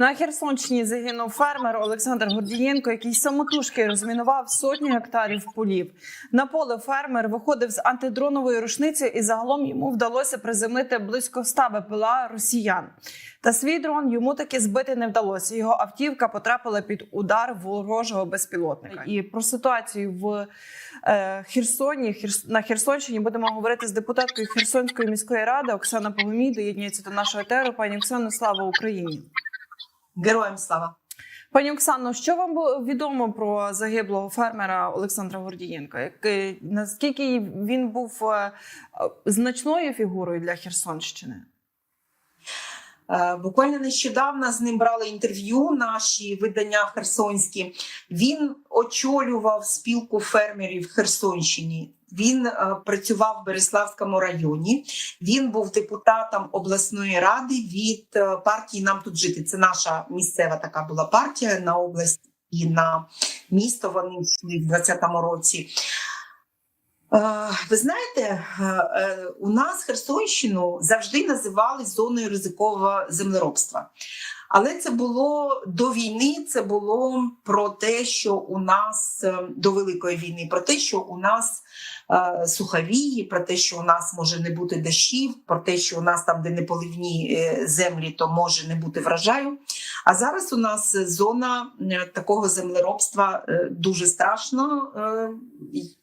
На Херсонщині загинув фермер Олександр Гордієнко, який самотужки розмінував сотні гектарів полів. На поле фермер виходив з антидроновою рушницею, і загалом йому вдалося приземлити близько 100 БПЛА росіян. Та свій дрон йому таки збити не вдалося. Його автівка потрапила під удар ворожого безпілотника. І про ситуацію в е, Херсоні Херс- на Херсонщині будемо говорити з депутаткою Херсонської міської ради Оксана Погомій. Доєднується до нашого етеру. Пані Оксано, слава Україні. Героям слава. Пані Оксано, що вам було відомо про загиблого фермера Олександра Гордієнка? Наскільки він був е, е, значною фігурою для Херсонщини? Е, Буквально нещодавно з ним брали інтерв'ю наші видання херсонські. Він очолював спілку фермерів Херсонщині. Він е, працював в Береславському районі. Він був депутатом обласної ради від е, партії Нам тут жити. Це наша місцева така була партія на область і на місто. Вони йшли в 2020 році. Е, Ви знаєте, у нас Херсонщину завжди називали зоною ризикового землеробства. Але це було до війни, це було про те, що у нас до Великої війни, про те, що у нас суховії, про те, що у нас може не бути дощів, про те, що у нас там, де не поливні е, землі, то може не бути врожаю. А зараз у нас зона е, такого землеробства е, дуже страшно. Е,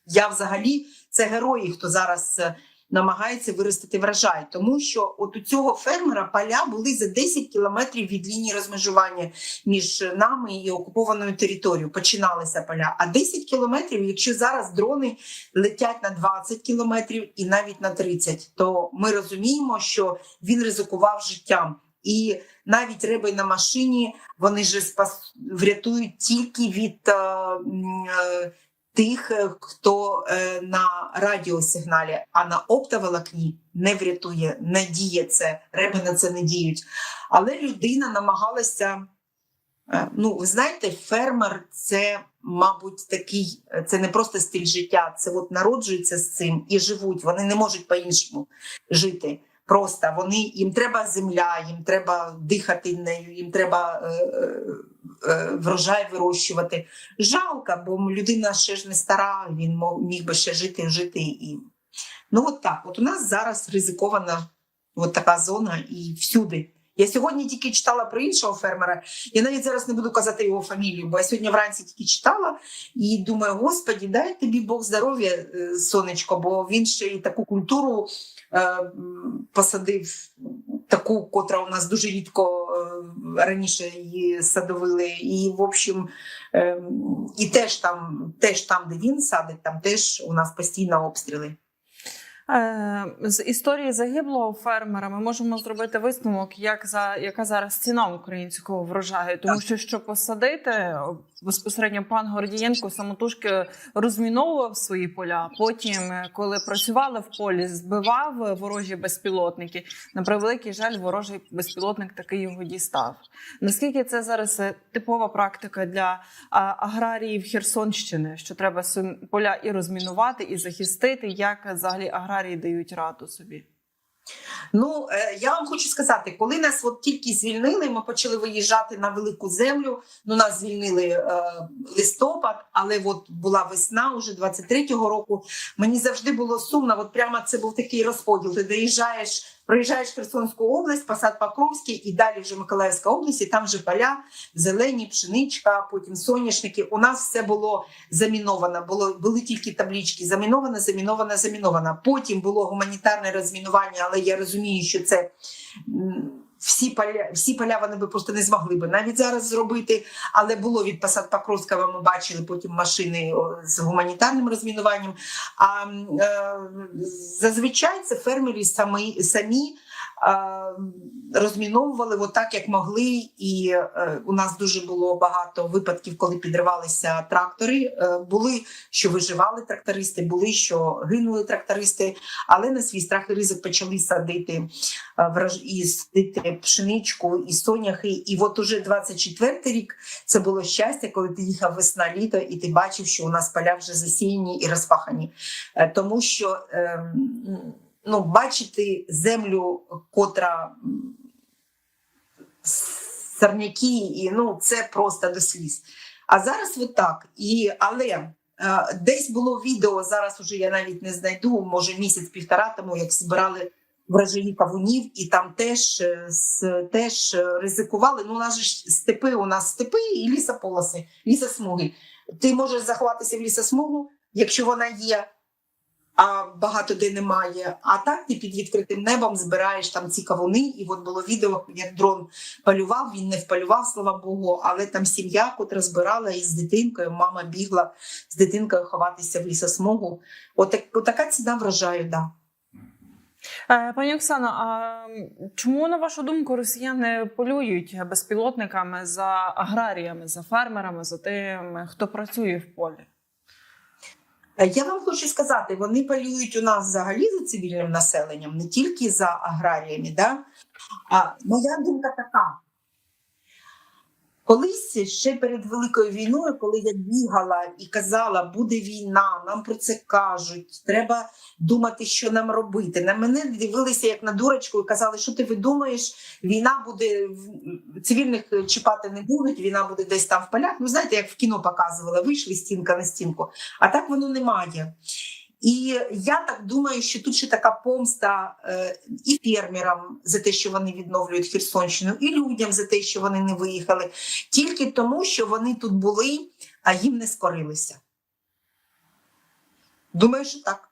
Я взагалі це герої, хто зараз е, намагається виростити врожай, тому що от у цього фермера поля були за 10 кілометрів від лінії розмежування між нами і окупованою територією. Починалися поля. А 10 кілометрів, якщо зараз дрони летять на 20 кілометрів і навіть на 30, то ми розуміємо, що він ризикував життям. І навіть риби на машині вони ж спас врятують тільки від е, е, тих, е, хто е, на радіосигналі, а на оптоволокні не врятує, не діє це. Риби на це не діють. Але людина намагалася. е, Ну, ви знаєте, фермер це, мабуть, такий, це не просто стиль життя, це от народжуються з цим і живуть. Вони не можуть по-іншому жити. Просто вони їм треба земля, їм треба дихати нею, їм треба е, е, е, врожай вирощувати. Жалко, бо людина ще ж не стара, він міг би ще жити, жити і. Ну, от так. От у нас зараз ризикована от така зона і всюди. Я сьогодні тільки читала про іншого фермера. Я навіть зараз не буду казати його фамілію, бо я сьогодні вранці тільки читала і думаю, господі, дай тобі Бог здоров'я, е, сонечко, бо він ще й таку культуру е, посадив, таку, котра у нас дуже рідко е, раніше її садовили. І, в общем, е, і теж там, теж там, де він садить, там теж у нас постійно обстріли. Е, З історії загиблого фермера ми можемо зробити висновок, як за яка зараз ціна українського врожаю, тому що щоб посадити безпосередньо пан Гордієнко самотужки розміновував свої поля. Потім, е, коли працювали в полі, збивав ворожі безпілотники. На превеликий жаль, ворожий безпілотник таки його дістав. Наскільки це зараз е, типова практика для аграріїв Херсонщини, що треба поля і розмінувати, і захистити, як взагалі аграрії дають раду собі? Ну е, я вам хочу сказати, коли нас от тільки звільнили, ми почали виїжджати на велику землю. Ну нас звільнили е, листопад, але от була весна уже 23-го року. Мені завжди було сумно. От прямо це був такий розподіл. Ти доїжджаєш. Приїжджаєш в Херсонську область, посад Покровський, і далі вже Миколаївська область, і там вже поля, зелені, пшеничка, потім соняшники. У нас все було заміновано. Було були тільки таблічки заміновано, заміновано, заміновано. Потім було гуманітарне розмінування, але я розумію, що це. Всі поля, всі поля вони би просто не змогли би навіть зараз зробити, але було від посад Покровського. Ми бачили потім машини з гуманітарним розмінуванням. А е, зазвичай це фермери самі, самі розміновували отак, як могли. І е, у нас дуже було багато випадків, коли підривалися трактори. Е, були, що виживали трактористи, були, що гинули трактористи, але на свій страх і ризик почали садити е, і садити пшеничку і соняхи. І от уже 24-й рік це було щастя, коли ти їхав весна літо, і ти бачив, що у нас поля вже засіяні і розпахані. Тому що ем, ну, бачити землю, котра сорняки, і ну це просто до сліз. А зараз от так. І, але е, десь було відео, зараз уже я навіть не знайду, може місяць-півтора тому, як збирали врожаї кавунів, і там теж, е, теж е, ризикували. Ну, у нас ж степи, у нас степи і лісополоси, лісосмуги. Ти можеш заховатися в лісосмугу, якщо вона є, а багато де немає. А так ти під відкритим небом збираєш там ці кавуни. І от було відео, як дрон полював, він не вполював, слава Богу, але там сім'я, котра збирала із дитинкою, мама бігла з дитинкою ховатися в лісосмугу. Отак, отака ціна врожаю, да. Е, Пані Оксано, а чому, на вашу думку, росіяни полюють безпілотниками за аграріями, за фермерами, за тими, хто працює в полі? Е, Я вам хочу сказати, вони полюють у нас взагалі за цивільним населенням, не тільки за аграріями. Да? А моя думка така. Колись ще перед Великою війною, коли я бігала і казала, буде війна, нам про це кажуть, треба думати, що нам робити. На мене дивилися як на дурочку і казали, що ти видумаєш, війна буде цивільних чіпати не будуть, війна буде десь там в полях. Ну, знаєте, як в кіно показували, вийшли стінка на стінку. А так воно немає. І я так думаю, що тут ще така помста е, і фермерам за те, що вони відновлюють Херсонщину, і людям за те, що вони не виїхали, тільки тому, що вони тут були, а їм не скорилися. Думаю, що так.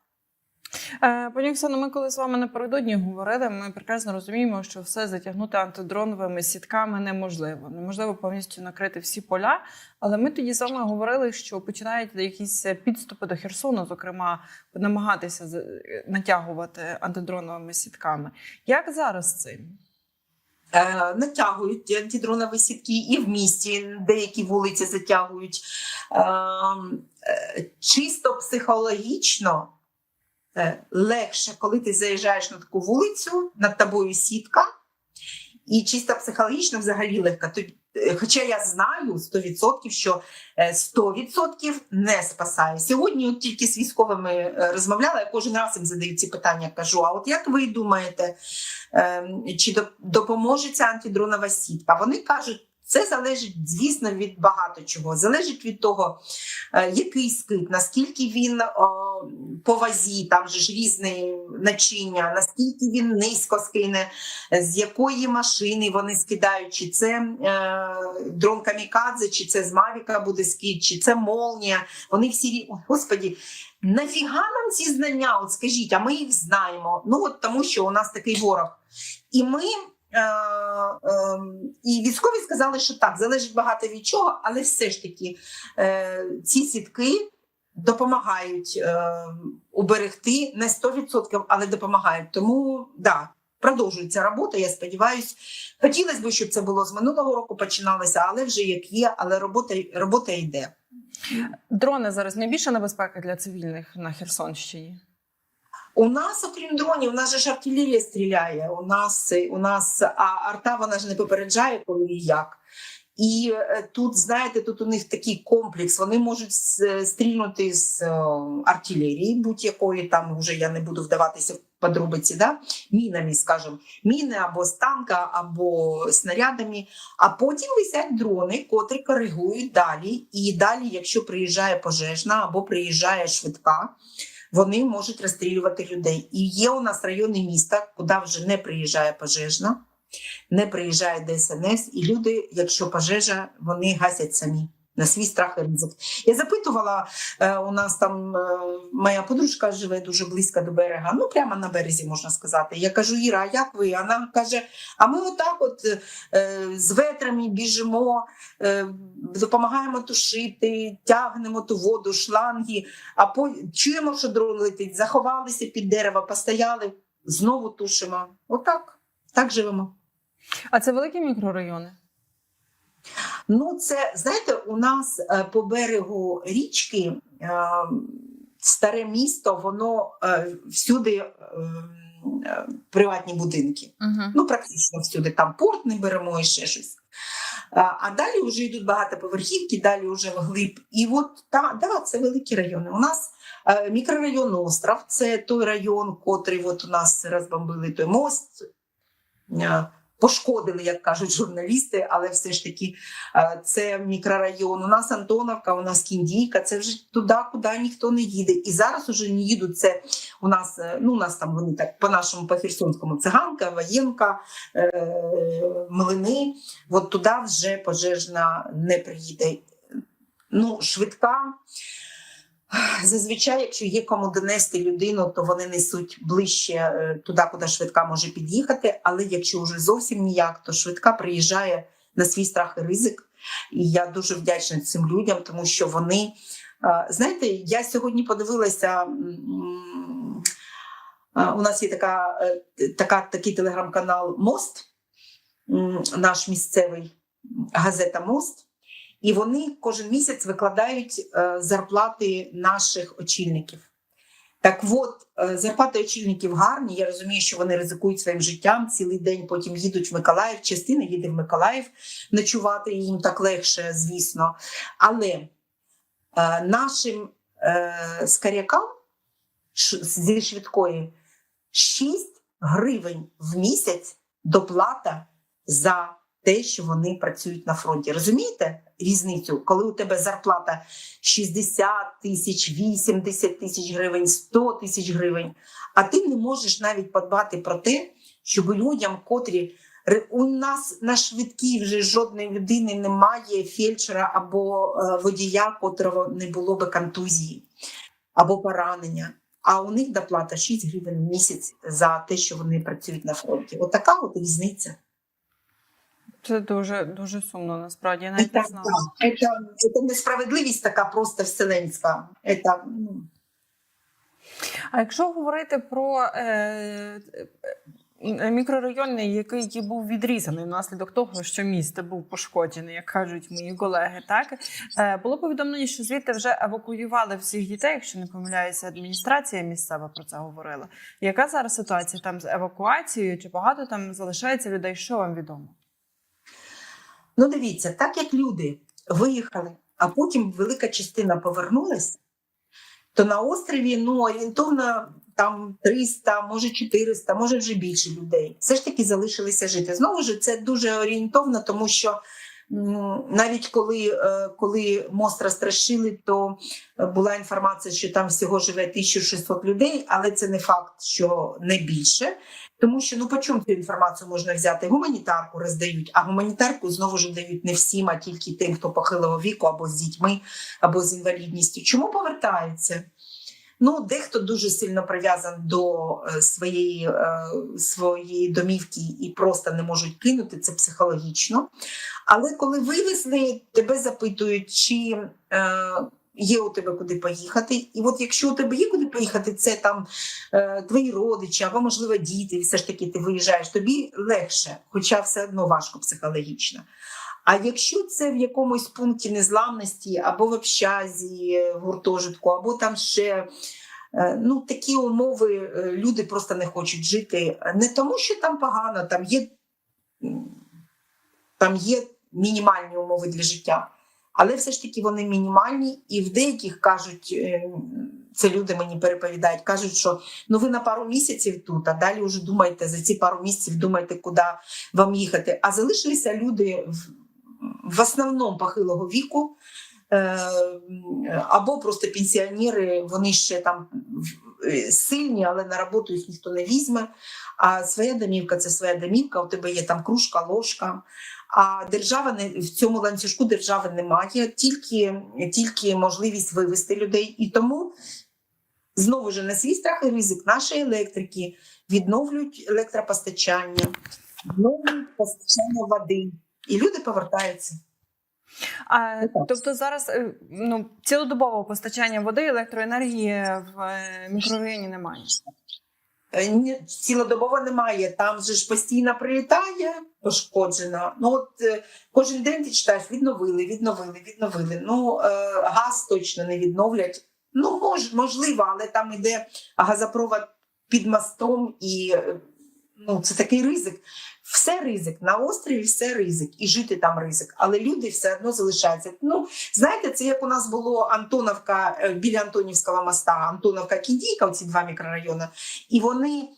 Е, Пані Оксано, ми коли з вами напередодні говорили, ми прекрасно розуміємо, що все затягнути антидроновими сітками неможливо. Неможливо повністю накрити всі поля. Але ми тоді з вами говорили, що починають якісь підступи до Херсону, зокрема, намагатися натягувати антидроновими сітками. Як зараз цим? Е, натягують антидронові сітки і в місті деякі вулиці затягують. Е, е, чисто психологічно е, легше, коли ти заїжджаєш на таку вулицю, над тобою сітка, і чисто психологічно взагалі легко. Е, Хоча я знаю 100%, що е, 100% не спасає. Сьогодні от тільки з військовими е, розмовляла, я кожен раз їм задаю ці питання, кажу: а от як ви думаєте, ем, чи допоможе ця антидронова сітка? Вони кажуть, це залежить, звісно, від багато чого. Залежить від того, е, який скид, наскільки він о, по вазі, там же ж різне начиння, наскільки він низько скине, е, з якої машини вони скидають, чи це е, дрон камікадзе, чи це з Мавіка буде скид, чи це молнія. Вони всі Ой, господі. Нафіга нам ці знання? От скажіть, а ми їх знаємо. Ну от тому, що у нас такий ворог. І ми е, е, і військові сказали, що так, залежить багато від чого, але все ж таки е, ці сітки допомагають е, уберегти не 100%, але допомагають. Тому да, продовжується робота. Я сподіваюся. Хотілося б, щоб це було з минулого року починалося, але вже як є, але робота, робота йде. Дрони зараз найбільша небезпека для цивільних на Херсонщині. У нас, окрім дронів, у нас же ж артилерія стріляє. У нас у нас а арта вона ж не попереджає, коли і як. І е, тут, знаєте, тут у них такий комплекс. Вони можуть стрільнути з е, артилерії, будь-якої там вже я не буду вдаватися в подробиці, да? мінами, скажімо, міни або з танка, або снарядами. А потім висять дрони, котрі коригують далі. І далі, якщо приїжджає пожежна або приїжджає швидка, вони можуть розстрілювати людей. І є у нас райони міста, куди вже не приїжджає пожежна, не приїжджає ДСНС, і люди, якщо пожежа, вони гасять самі. На свій страх і ризик. Я запитувала, е, у нас там е, моя подружка живе дуже близько до берега, ну прямо на березі можна сказати. Я кажу, Іра, а як ви? Вона каже: а ми отак, от е, з ветрами біжимо, допомагаємо тушити, тягнемо ту воду, шланги, а по чуємо, що дрон летить, заховалися під дерево, постояли, знову тушимо. Отак, так живемо. А це великі мікрорайони? Ну, це знаєте, у нас е, по берегу річки е, старе місто, воно е, всюди приватні будинки. Угу. Ну, практично всюди. Там порт не беремо і ще щось. А, а далі вже йдуть багатоповерхівки, далі вже вглиб. І от та, да, це великі райони. У нас е, мікрорайон Остров, це той район, котрий от у нас розбомбили той мост. Е, пошкодили, як кажуть журналісти, але все ж таки е, це мікрорайон. У нас Антоновка, у нас Кіндійка, це вже туди, куди ніхто не їде. І зараз уже не їдуть. Це у нас, е, ну у нас там вони так по нашому по Херсонському циганка, воєнка, е, млини. От туди вже пожежна не приїде. Ну, швидка. Зазвичай, якщо є кому донести людину, то вони несуть ближче е, туди, куди швидка може під'їхати. Але якщо вже зовсім ніяк, то швидка приїжджає на свій страх і ризик. І я дуже вдячна цим людям, тому що вони е, знаєте, я сьогодні подивилася. е, У нас є така, така, такий телеграм-канал Мост, наш місцевий газета Мост. І вони кожен місяць викладають е, зарплати наших очільників. Так от, е, зарплати очільників гарні. Я розумію, що вони ризикують своїм життям цілий день, потім їдуть в Миколаїв. Частина їде в Миколаїв ночувати, їм так легше, звісно. Але е, нашим скарякам зі швидкої 6 гривень в місяць доплата за те, що вони працюють на фронті. Розумієте різницю, коли у тебе зарплата 60 тисяч, 80 тисяч гривень, 100 тисяч гривень, а ти не можеш навіть подбати про те, щоб людям, котрі у нас на швидкій вже жодної людини немає фельдшера або е, водія, котрого не було би контузії або поранення. А у них доплата 6 гривень в місяць за те, що вони працюють на фронті. Отака от різниця. Це дуже дуже сумно. Насправді я навіть Это, не знала. да, это, это несправедливість така просто вселенська. Это, ну, А якщо говорити про е, е, мікрорайон, який був відрізаний внаслідок того, що місто був пошкоджений, як кажуть мої колеги, так е, було повідомлення, що звідти вже евакуювали всіх дітей, якщо не помиляюся, адміністрація місцева про це говорила. Яка зараз ситуація там з евакуацією? Чи багато там залишається людей? Що вам відомо? Ну дивіться, так як люди виїхали, а потім велика частина повернулась, то на острові ну, орієнтовно там 300, може 400, може вже більше людей. Все ж таки залишилися жити. Знову ж це дуже орієнтовно, тому що навіть коли, е, коли мост розтрощили, то була інформація, що там всього живе 1600 людей, але це не факт, що не більше. Тому що ну по чому цю інформацію можна взяти? Гуманітарку роздають, а гуманітарку знову ж дають не всім, а тільки тим, хто похилого віку, або з дітьми, або з інвалідністю. Чому повертаються? Ну, дехто дуже сильно прив'язаний до е, своєї, е, своєї домівки і просто не можуть кинути це психологічно. Але коли вивезли, тебе запитують, чи е, є у тебе куди поїхати. І от якщо у тебе є куди поїхати, це там е, твої родичі або, можливо, діти, все ж таки ти виїжджаєш, тобі легше, хоча все одно важко психологічно. А якщо це в якомусь пункті незламності, або в общазі, в гуртожитку, або там ще е, ну, такі умови, е, люди просто не хочуть жити. Не тому, що там погано, там є, там є мінімальні умови для життя, але все ж таки вони мінімальні, і в деяких кажуть, е, це люди мені переповідають, кажуть, що ну ви на пару місяців тут, а далі вже думаєте за ці пару місяців, думаєте, куди вам їхати. А залишилися люди в, основному похилого віку. е, Або просто пенсіонери, вони ще там сильні, але на роботу їх ніхто не візьме. А своя домівка це своя домівка, у тебе є там кружка, ложка. А держава не в цьому ланцюжку держави немає, тільки, тільки можливість вивести людей. І тому знову ж на свій страх і ризик наші електрики відновлюють електропостачання, відновлюють постачання води, і люди повертаються. А, Ну, тобто зараз е, ну, цілодобового постачання води, електроенергії в е, мікрорайоні немає. Е, ні, Цілодобово немає. Там же ж постійно прилітає пошкоджена. Ну от кожен день ти читаєш, відновили, відновили, відновили. Ну газ точно не відновлять. Ну мож, можливо, але там іде газопровод під мостом, і ну це такий ризик. Все ризик на острові, все ризик, і жити там ризик. Але люди все одно залишаються. Ну знаєте, це як у нас було Антоновка е, біля Антонівського моста, Антоновка Кіндійка, ці два мікрорайони. І вони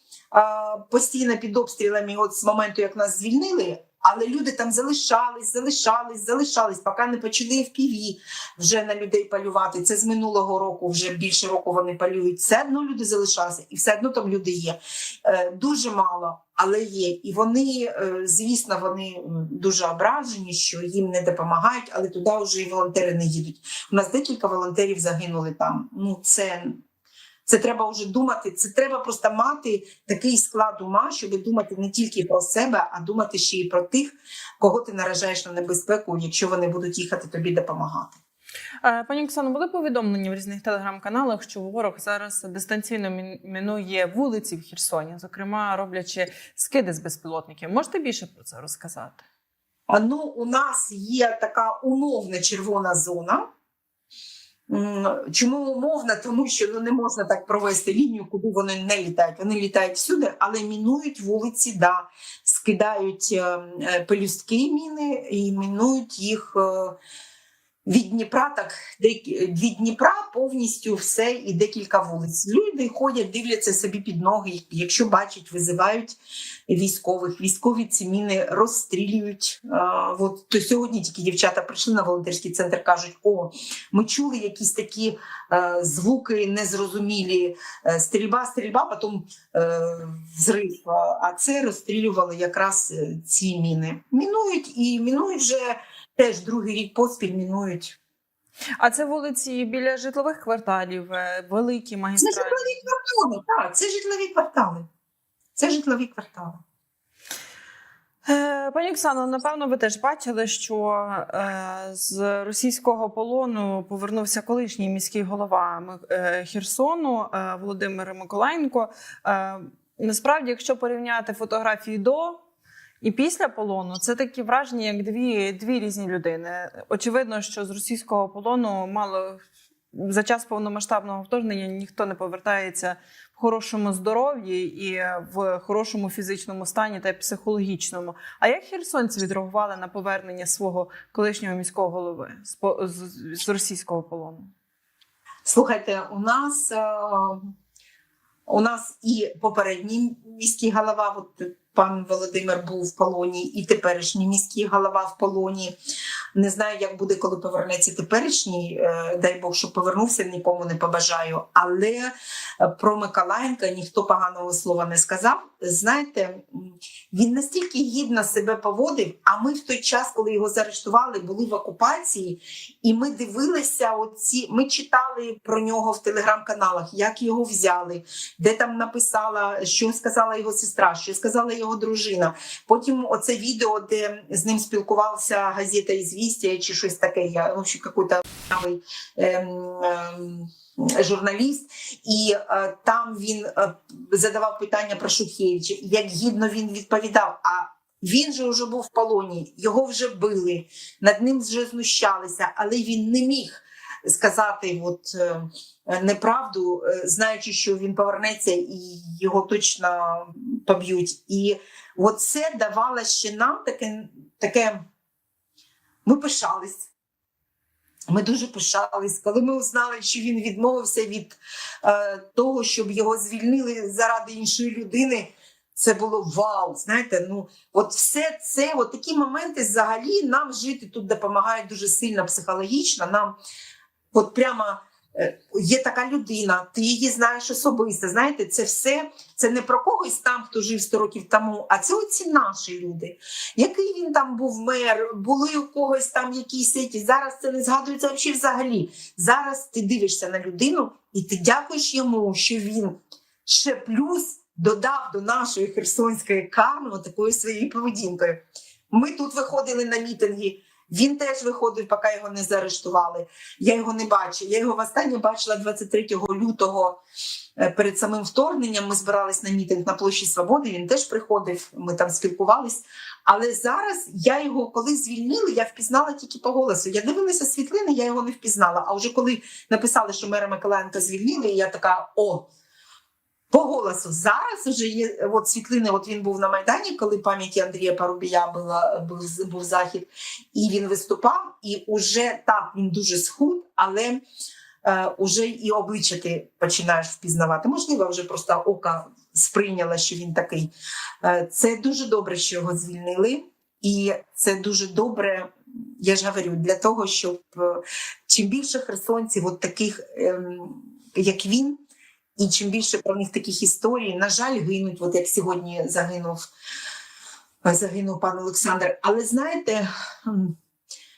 постійно під обстрілами от з моменту, як нас звільнили. Але люди там залишались, залишались, залишались, поки не почали FPV вже на людей полювати. Це з минулого року, вже більше року вони полюють. Все одно люди залишалися, і все одно там люди є. Е, дуже мало, але є. І вони, е, звісно, вони дуже ображені, що їм не допомагають, але туди вже і волонтери не їдуть. У нас декілька волонтерів загинули там. Ну, це, це треба вже думати. Це треба просто мати такий склад ума, щоб думати не тільки про себе, а думати ще й про тих, кого ти наражаєш на небезпеку, якщо вони будуть їхати тобі допомагати. Е, Пані Оксано, були повідомлення в різних телеграм-каналах, що ворог зараз дистанційно мінує вулиці в Херсоні, зокрема роблячи скиди з безпілотників. Можете більше про це розказати? Ну, у нас є така умовна червона зона. Чому умовна? Тому що ну, не можна так провести лінію, куди вони не літають. Вони літають всюди, але мінують вулиці, да, скидають е, е, пелюстки міни і мінують їх е, від Дніпра, так від Дніпра повністю все і декілька вулиць. Люди ходять, дивляться собі під ноги. Якщо бачать, визивають військових. Військові ці міни розстрілюють. А, от то сьогодні тільки дівчата прийшли на волонтерський центр, кажуть: о, ми чули якісь такі е, звуки незрозумілі. Е, стрільба, стрільба, потім е, взрив. А- А це розстрілювали якраз е, ці міни. Мінують і мінують вже теж другий рік поспіль мінують. А це вулиці біля житлових кварталів, е, великі Це житлові квартали. Так, це житлові квартали. Це житлові квартали. Е, Пані Оксано, напевно, ви теж бачили, що е, з російського полону повернувся колишній міський голова Херсону Володимир Миколаєнко. Насправді, якщо порівняти фотографії до і після полону, це такі враження, як дві, дві різні людини. Очевидно, що з російського полону мало за час повномасштабного вторгнення ніхто не повертається в хорошому здоров'ї і в хорошому фізичному стані та психологічному. А як херсонці відреагували на повернення свого колишнього міського голови з, російського полону? Слухайте, у нас, е, у нас і попередній міський голова, от пан Володимир був в полоні, і теперішній міський голова в полоні. Не знаю, як буде, коли повернеться теперішній. е, Дай Бог, щоб повернувся, нікому не побажаю. Але про Миколаєнка ніхто поганого слова не сказав. Знаєте, він настільки гідно себе поводив. А ми в той час, коли його заарештували, були в окупації, і ми дивилися оці. Ми читали про нього в телеграм-каналах, як його взяли, де там написала, що сказала його сестра, що сказала його дружина. Потім оце відео, де з ним спілкувалася газета «Ізвістія» чи щось таке. Я какой-то новий ем, ем, журналіст, і е, там він е, задавав питання про Шухевича, як гідно він відповідав. А він же вже був в полоні, його вже били, над ним вже знущалися, але він не міг сказати от, е, неправду, е, знаючи, що він повернеться і його точно поб'ють. І от це давало ще нам таке, таке ми пишались. Ми дуже пишались, коли ми узнали, що він відмовився від е, того, щоб його звільнили заради іншої людини. Це було вау. Знаєте, ну от все це, от такі моменти взагалі нам жити тут допомагають дуже сильно психологічно. Нам от прямо є така людина, ти її знаєш особисто. Знаєте, це все це не про когось там, хто жив 100 років тому, а це оці наші люди. Який він там був мер, були у когось там якісь сеті. Зараз це не згадується взагалі. Зараз ти дивишся на людину і ти дякуєш йому, що він ще плюс додав до нашої херсонської карми такою своєю поведінкою. Ми тут виходили на мітинги. Він теж виходив, поки його не заарештували. Я його не бачила. Я його востаннє бачила 23 лютого е, перед самим вторгненням. Ми збирались на мітинг на площі Свободи. Він теж приходив. Ми там спілкувались. Але зараз я його, коли звільнили, я впізнала тільки по голосу. Я дивилася світлини, я його не впізнала. А вже коли написали, що мера Миколаєнка звільнили, я така: о. По голосу зараз вже є от світлини. От він був на майдані, коли пам'яті Андрія Парубія була був, був захід, і він виступав. І уже так він дуже схуд, але е, уже і обличчя ти починаєш впізнавати. Можливо, вже просто око сприйняла, що він такий. Е, Це дуже добре, що його звільнили, і це дуже добре. Я ж говорю, для того, щоб е, чим більше херсонців, от таких, ем, як він, і чим більше про них таких історій, на жаль, гинуть, от як сьогодні загинув, е, загинув пан Олександр. Але знаєте,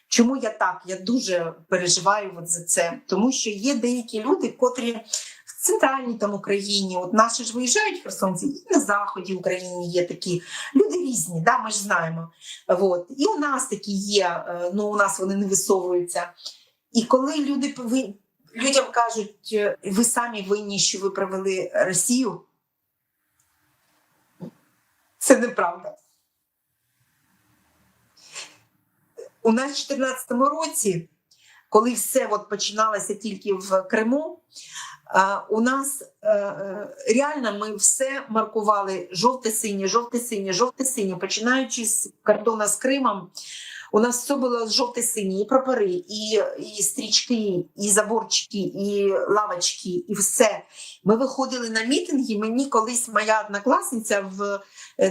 чому я так? Я дуже переживаю от за це, тому що є деякі люди, котрі в центральній там Україні, от наші ж виїжджають херсонці, і на заході України є такі люди різні, да, ми ж знаємо. От. І у нас такі є, е, ну у нас вони не висовуються. І коли люди пови- людям кажуть, е, ви самі винні, що ви привели Росію, це неправда. У нас в 2014 році, коли все от починалося тільки в Криму, у нас е, е, реально ми все маркували жовте-синє, жовте-синє, жовте-синє, починаючи з кордону з Кримом. У нас все було жовте-синє, і прапори, і, і стрічки, і заборчики, і лавочки, і все. Ми виходили на мітинги. Мені колись моя однокласниця в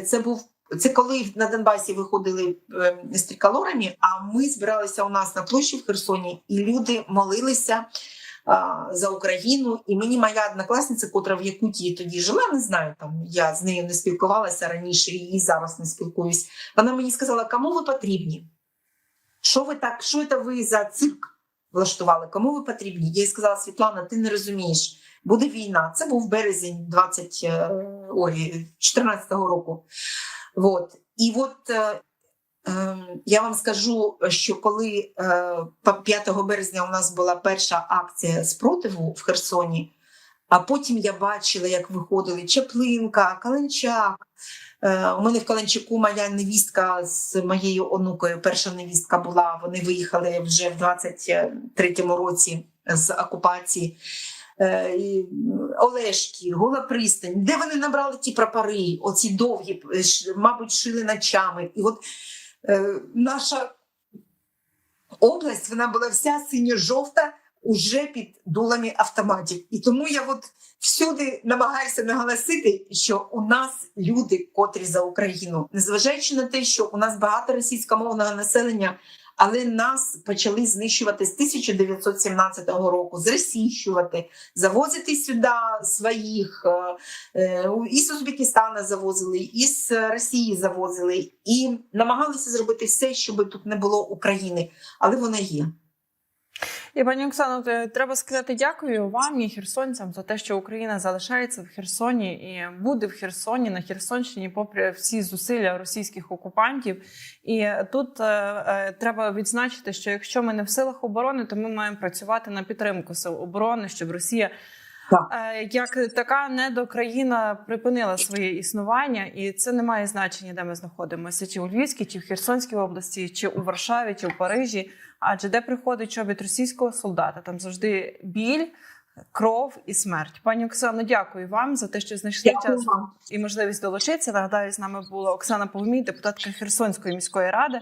це був. Це коли на Донбасі виходили е, з триколорами, а ми збиралися у нас на площі в Херсоні, і люди молилися а, за Україну. І мені моя однокласниця, котра в Якутії тоді жила, не знаю, там я з нею не спілкувалася раніше і зараз не спілкуюсь. Вона мені сказала, кому ви потрібні? Що ви так, що це ви за цирк влаштували? Кому ви потрібні? Я їй сказала, Світлана, ти не розумієш. Буде війна. Це був березень 20, е, ой, 14-го року. Вот. І от е, е, я вам скажу, що коли е, 5 березня у нас була перша акція спротиву в Херсоні, а потім я бачила, як виходили Чаплинка, Каленчак. Е, у мене в Каленчаку моя невістка з моєю онукою, перша невістка була. Вони виїхали вже в 23-му році з окупації. Е, Олешки, Гола пристань, де вони набрали ті прапори, оці довгі, е, мабуть, шили ночами. І от наша область вона була вся синьо-жовта, уже під дулами автоматів. І тому я от всюди намагаюся наголосити, що у нас люди, котрі за Україну, незважаючи на те, що у нас багато російськомовного населення, але нас почали знищувати з 1917 року, зросійщувати, завозити сюди своїх е, е, із Узбекистана завозили, із Росії завозили і намагалися зробити все, щоб тут не було України, але вона є. І пані Оксано, треба сказати дякую вам і херсонцям за те, що Україна залишається в Херсоні і буде в Херсоні на Херсонщині, попри всі зусилля російських окупантів. І тут е, е, треба відзначити, що якщо ми не в силах оборони, то ми маємо працювати на підтримку сил оборони, щоб Росія. Так. е, Як така недокраїна припинила своє існування, і це не має значення, де ми знаходимося, чи у Львівській, чи в Херсонській області, чи у Варшаві, чи в Парижі. Адже де приходить чобіт російського солдата, там завжди біль, кров і смерть. Пані Оксано, дякую вам за те, що знайшли Дякую час і можливість долучитися. Нагадаю, з нами була Оксана Повмій, депутатка Херсонської міської ради.